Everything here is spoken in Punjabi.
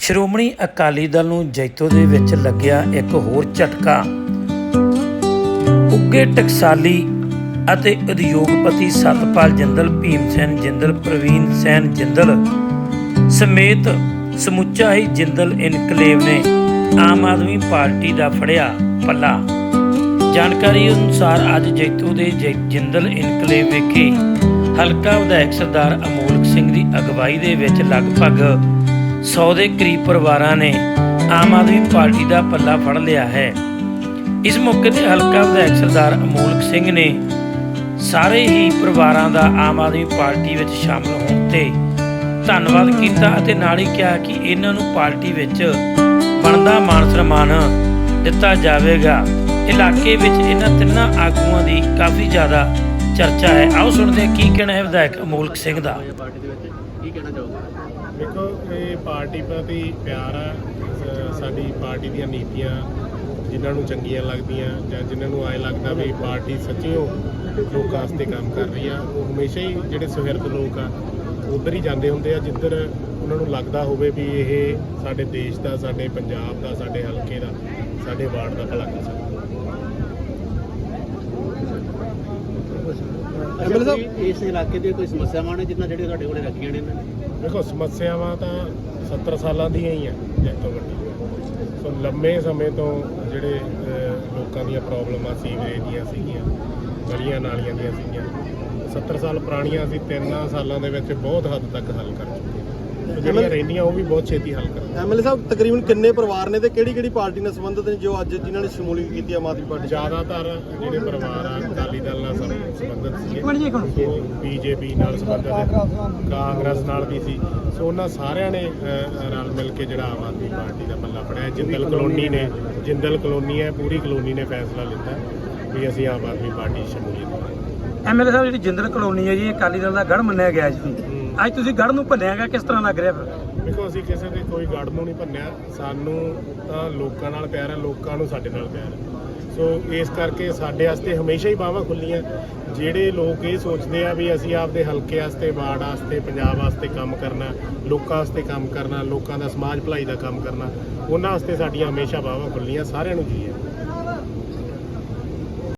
ਸ਼੍ਰੋਮਣੀ ਅਕਾਲੀ ਦਲ ਨੂੰ ਜੈਤੋ ਦੇ ਵਿੱਚ ਲੱਗਿਆ ਇੱਕ ਹੋਰ ਝਟਕਾ। ਉੱਗੇ ਟਕਸਾਲੀ ਅਤੇ ਉਦਯੋਗਪਤੀ ਸਤਪਾਲ ਜਿੰਦਲ, ਭੀਮ ਸੈਨ ਜਿੰਦਲ, ਪ੍ਰਵੀਨ ਸੈਨ ਜਿੰਦਲ ਸਮੇਤ ਸਮੁੱਚਾ ਹੀ ਜਿੰਦਲ ਇਨਕਲੇਵ ਨੇ ਆਮ ਆਦਮੀ ਪਾਰਟੀ ਦਾ ਫੜਿਆ ਪੱਲਾ। ਜਾਣਕਾਰੀ ਅਨੁਸਾਰ ਅੱਜ ਜੈਤੋ ਦੇ ਜਿੰਦਲ ਇਨਕਲੇਵ ਵਿਖੇ ਹਲਕਾ ਵਿਧਾਇਕ ਸਰਦਾਰ ਅਮੋਲਕ ਸਿੰਘ ਦੀ ਅਗਵਾਈ ਦੇ ਵਿੱਚ ਲਗਭਗ 100 ਦੇ ਕਰੀਬ ਪਰਿਵਾਰਾਂ ਨੇ ਆਮ ਆਦਮੀ ਪਾਰਟੀ ਦਾ ਪੱਲਾ ਫੜ ਲਿਆ ਹੈ। ਇਸ ਮੌਕੇ ਤੇ ਹਲਕਾ ਵਿਧਾਇਕ ਸਰਦਾਰ ਅਮੋਲਕ ਸਿੰਘ ਨੇ ਸਾਰੇ ਹੀ ਪਰਿਵਾਰਾਂ ਦਾ ਆਮ ਆਦਮੀ ਪਾਰਟੀ ਵਿੱਚ ਸ਼ਾਮਲ ਹੋਣ ਤੇ ਧੰਨਵਾਦ ਕੀਤਾ ਅਤੇ ਨਾਲ ਹੀ ਕਿਹਾ ਕਿ ਇਹਨਾਂ ਨੂੰ ਪਾਰਟੀ ਵਿੱਚ ਬਣਦਾ ਮਾਨ ਸਨਮਾਨ ਦਿੱਤਾ ਜਾਵੇਗਾ। ਇਲਾਕੇ ਵਿੱਚ ਇਹਨਾਂ ਤਿੰਨਾਂ ਆਗੂਆਂ ਦੀ ਕਾਫੀ ਜ਼ਿਆਦਾ ਚਰਚਾ ਹੈ। ਆਓ ਸੁਣਦੇ ਹਾਂ ਕੀ ਕਹਿਣਾ ਹੈ ਵਿਧਾਇਕ ਅਮੋਲਕ ਸਿੰਘ ਦਾ। ਕੀ ਕਹਿਣਾ ਚਾਹੋਗੇ? ਦੇਖੋ, ਇਹ ਪਾਰਟੀ ਪ੍ਰਤੀ ਪਿਆਰ ਆ ਸਾਡੀ ਪਾਰਟੀ ਦੀਆਂ ਨੀਤੀਆਂ, ਜਿਨ੍ਹਾਂ ਨੂੰ ਚੰਗੀਆਂ ਲੱਗਦੀਆਂ ਜਾਂ ਜਿਨ੍ਹਾਂ ਨੂੰ ਆਏ ਲੱਗਦਾ ਵੀ ਪਾਰਟੀ ਸੱਚਿਓ ਲੋਕਾਂ ਵਾਸਤੇ ਕੰਮ ਕਰ ਰਹੀ ਆ, ਉਹ ਹਮੇਸ਼ਾ ਹੀ ਜਿਹੜੇ ਸੁਹਿਰਦ ਲੋਕ ਆ, ਉਧਰ ਹੀ ਜਾਂਦੇ ਹੁੰਦੇ ਆ, ਜਿੱਧਰ ਉਹਨਾਂ ਨੂੰ ਲੱਗਦਾ ਹੋਵੇ ਵੀ ਇਹ ਸਾਡੇ ਦੇਸ਼ ਦਾ, ਸਾਡੇ ਪੰਜਾਬ ਦਾ, ਸਾਡੇ ਹਲਕੇ ਦਾ, ਸਾਡੇ ਵਾਰਡ ਦਾ ਭਲਾ ਕਰ ਸਕਦਾ। ਇਸ ਇਲਾਕੇ ਦੇ ਕੋਈ ਸਮੱਸਿਆਵਾਂ ਨੇ ਜਿੰਨਾ ਜਿਹੜੇ ਤੁਹਾਡੇ ਕੋਲੇ ਰੱਖੀਆਂ ਨੇ ਇਹਨਾਂ ਨੇ? ਦੇਖੋ ਸਮੱਸਿਆਵਾਂ ਤਾਂ 70 ਸਾਲਾਂ ਦੀਆਂ ਹੀ ਆ ਤੋਂ ਵੱਡੀ ਸੋ ਲੰਮੇ ਸਮੇਂ ਤੋਂ ਜਿਹੜੇ ਲੋਕਾਂ ਦੀਆਂ ਪ੍ਰੋਬਲਮਾਂ ਸੀਵਰੇਜ ਦੀਆਂ ਸੀਗੀਆਂ ਗਲੀਆਂ ਨਾਲੀਆਂ ਦੀਆਂ ਸੀਗੀਆਂ 70 ਸਾਲ ਪੁਰਾਣੀਆਂ ਅਸੀਂ 3 ਸਾਲਾਂ ਦੇ ਵਿੱਚ ਬਹੁਤ ਹੱਦ ਤੱਕ ਹੱਲ ਕਰ ਚੁੱਕੇ ਸੋ ਜਿਹੜੀਆਂ ਰਹਿੰਦੀਆਂ ਉਹ ਵੀ ਬਹੁਤ ਛੇਤੀ ਹੱਲ ਕਰ ਐਮਐਲਏ ਸਾਹਿਬ ਤਕਰੀਬਨ ਕਿੰਨੇ ਪਰਿਵਾਰ ਨੇ ਤੇ ਕਿਹੜੀ ਕਿਹੜੀ ਪਾਰਟੀ ਨਾਲ ਸੰਬੰਧਿਤ ਨੇ ਜੋ ਅੱਜ ਜਿਨ੍ਹਾਂ ਨੇ ਸ਼ਮੂਲੀਅਤ ਕੀਤੀ ਆਮ ਆਦਮੀ ਪਾਰਟੀ? ਜ਼ਿਆਦਾਤਰ ਜਿਹੜੇ ਪਰਿਵਾਰ ਆ ਅਕਾਲੀ ਬੀਜੇਪੀ ਨਾਲ ਸੰਬੰਧਿਤ ਕਾਂਗਰਸ ਨਾਲ ਵੀ ਸੀ। ਸੋ ਉਹਨਾਂ ਸਾਰਿਆਂ ਨੇ ਰਲ ਮਿਲ ਕੇ ਜਿਹੜਾ ਆਮ ਆਦਮੀ ਪਾਰਟੀ ਦਾ ਪੱਲਾ ਫੜਿਆ। ਜਿੰਦਲ ਕਲੋਨੀ ਨੇ ਜਿੰਦਲ ਕਲੋਨੀ ਹੈ ਪੂਰੀ ਕਲੋਨੀ ਨੇ ਫੈਸਲਾ ਲਿੱਤਾ ਵੀ ਅਸੀਂ ਆਮ ਆਦਮੀ ਪਾਰਟੀ ਸ਼ਮੂਲੀਅਤ ਕਰਾਂਗੇ। ਐਮਐਲਏ ਸਾਹਿਬ ਜਿਹੜੀ ਜਿੰਦਲ ਕਲੋਨੀ ਹੈ ਜੀ ਇਹ ਅਕਾਲੀ ਦਲ ਦਾ ਗੜ ਮੰਨਿਆ ਗਿਆ ਜੀ। ਅੱਜ ਤੁਸੀਂ ਗੜ ਨੂੰ ਭੰਨਿਆਗਾ ਕਿਸ ਤਰ੍ਹਾਂ ਲੱਗ ਰਿਹਾ ਫਿਰ? ਦੇਖੋ, ਅਸੀਂ ਕਿਸੇ ਦੇ ਕੋਈ ਗੜ ਨੂੰ ਨਹੀਂ ਭੰਨਿਆ। ਸਾਨੂੰ ਤਾਂ ਲੋਕਾਂ ਨਾਲ ਪਿਆਰ ਹੈ, ਲੋਕਾਂ ਨੂੰ ਸਾਡੇ ਨਾਲ ਪਿਆਰ ਹੈ। ਸੋ ਇਸ ਕਰਕੇ ਸਾਡੇ ਵਾਸਤੇ ਹਮੇਸ਼ਾ ਹੀ ਬਾਹਾਂ ਖੁੱਲੀਆਂ ਜਿਹੜੇ ਲੋਕ ਇਹ ਸੋਚਦੇ ਆ ਵੀ ਅਸੀਂ ਆਪਦੇ ਹਲਕੇ ਵਾਸਤੇ, ਵਾਰਡ ਵਾਸਤੇ, ਪੰਜਾਬ ਵਾਸਤੇ ਕੰਮ ਕਰਨਾ, ਲੋਕਾਂ ਵਾਸਤੇ ਕੰਮ ਕਰਨਾ, ਲੋਕਾਂ ਦਾ ਸਮਾਜ ਭਲਾਈ ਦਾ ਕੰਮ ਕਰਨਾ, ਉਹਨਾਂ ਵਾਸਤੇ ਸਾਡੀਆਂ ਹਮੇਸ਼ਾ ਬਾਹਾਂ ਖੁੱਲੀਆਂ ਸਾਰਿਆਂ ਨੂੰ ਜੀ ਹੈ।